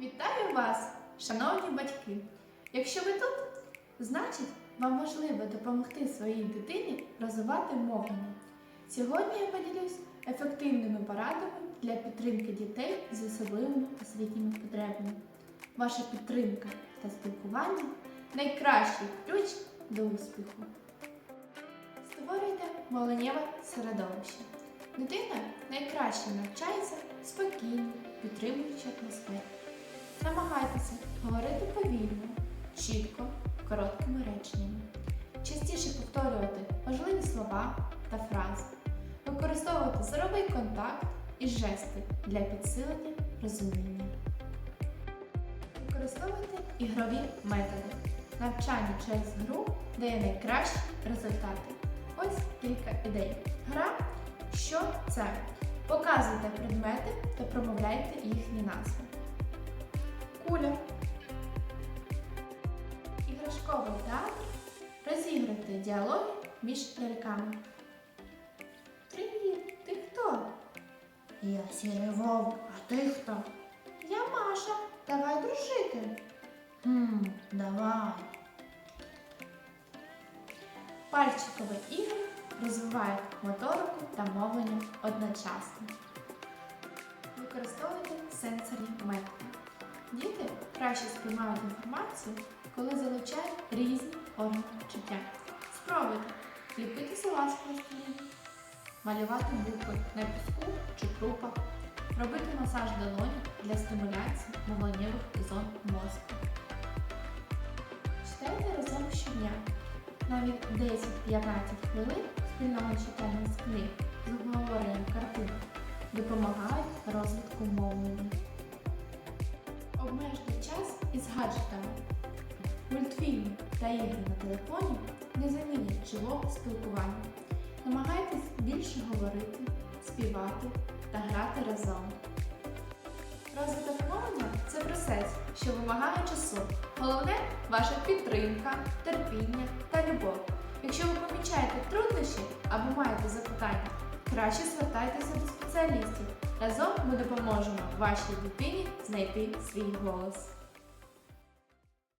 Вітаю вас, шановні батьки! Якщо ви тут, значить вам важливо допомогти своїй дитині розвивати мовлення. Сьогодні я поділюсь ефективними порадами для підтримки дітей з особливими освітніми потребами. Ваша підтримка та спілкування найкращий ключ до успіху. Створюйте мовленнєве середовище. Дитина найкраще навчається підтримуючій атмосфері. Намагайтеся говорити повільно, чітко, короткими реченнями. Частіше повторювати важливі слова та фрази. Використовувати зоровий контакт і жести для підсилення розуміння. Використовуйте ігрові методи. Навчання через гру дає найкращі результати. Ось кілька ідей. Гра що це? Показуйте предмети та промовляйте їхні назви. Куля. Іграшковий театр. Розіграйте діалоги між ляльками. Привіт, ти хто? Я сірий вовк, а ти хто? Я Маша. Давай дружити. Хм, давай. Пальчикові ігри розвивають моторику та мовлення одночасно. Використовуйте сенсорні методи. Діти краще сприймають інформацію, коли залучають різні органи чуття. Спробуйте ліпити слова з пластиліну, малювати букви на піску чи крупах, робити масаж долоні для стимуляції мовленнєвих зон мозку. Читайте разом щодня. Навіть 10-15 хвилин спільного читання з книг з обговоренням картинок допомагають розвитку мовлення. Обмежте час із гаджетами. Мультфільми та ігри на телефоні не замінять живого спілкування. Намагайтесь більше говорити, співати та грати разом. Розвиток мовлення це процес, що вимагає часу. Головне ваша підтримка, терпіння та любов. Якщо ви помічаєте труднощі або маєте запитання, краще звертайтеся до спеціалістів. Разом ми допоможемо вашій дитині знайти свій голос.